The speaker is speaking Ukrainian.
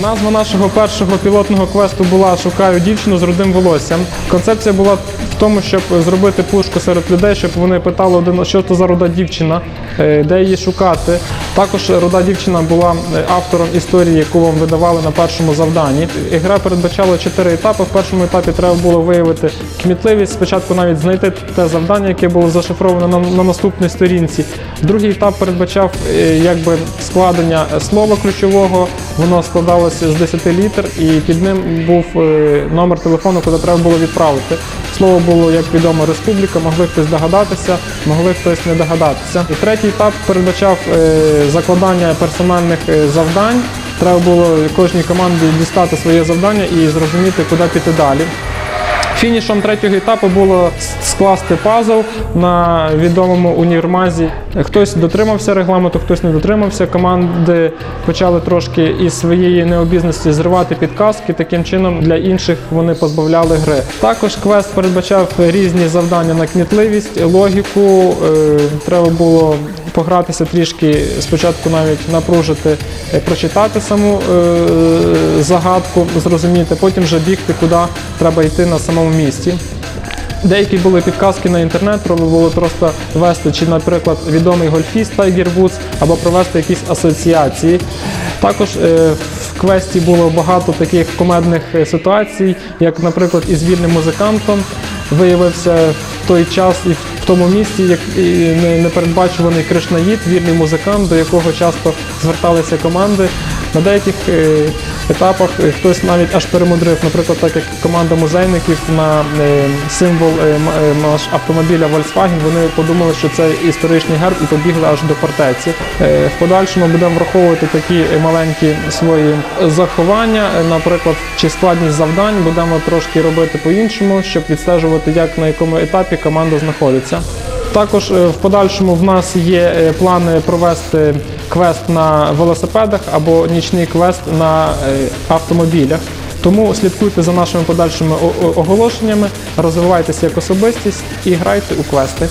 Назва нашого першого пілотного квесту була Шукаю дівчину з рудим волоссям. Концепція була в тому, щоб зробити пушку серед людей, щоб вони питали один, що це за руда дівчина, де її шукати. Також руда дівчина була е, автором історії, яку вам видавали на першому завданні. Гра передбачала чотири етапи. В першому етапі треба було виявити кмітливість. Спочатку навіть знайти те завдання, яке було зашифроване на, на наступній сторінці. Другий етап передбачав е, якби складення слова ключового. Воно складалося з 10 літер, і під ним був е, номер телефону, куди треба було відправити. Слово було, як відомо, республіка, могли хтось догадатися, могли хтось не догадатися. І третій етап передбачав е, закладання персональних е, завдань. Треба було кожній команді дістати своє завдання і зрозуміти, куди піти далі. Фінішом третього етапу було скласти пазл на відомому універмазі. Хтось дотримався регламенту, хтось не дотримався. Команди почали трошки із своєї необізності зривати підказки. Таким чином для інших вони позбавляли гри. Також квест передбачав різні завдання на кмітливість, логіку. Е, Треба було погратися трішки, спочатку навіть напружити, е, прочитати саму е, загадку, зрозуміти, потім вже бігти, куди треба йти на самому місці. Деякі були підказки на інтернет, треба було просто ввести, чи, наприклад, відомий гольфіст Tiger Woods, або провести якісь асоціації. Також е, в квесті було багато таких комедних е, ситуацій, як, наприклад, із вільним музикантом виявився в той час і в тому місці, як непередбачуваний Кришнаїд, вільний музикант, до якого часто зверталися команди. На деяких е, етапах е, хтось навіть аж перемудрив, наприклад, так як команда музейників на е, символ е, автомобіля Volkswagen, вони подумали, що це історичний герб і побігли аж до фортеці. В подальшому будемо враховувати такі маленькі свої заховання, наприклад, чи складність завдань будемо трошки робити по-іншому, щоб відстежувати, як на якому етапі команда знаходиться. Також е, в подальшому в нас є е, плани провести квест на велосипедах або нічний квест на е, автомобілях. Тому слідкуйте за нашими подальшими оголошеннями, розвивайтеся як особистість і грайте у квести.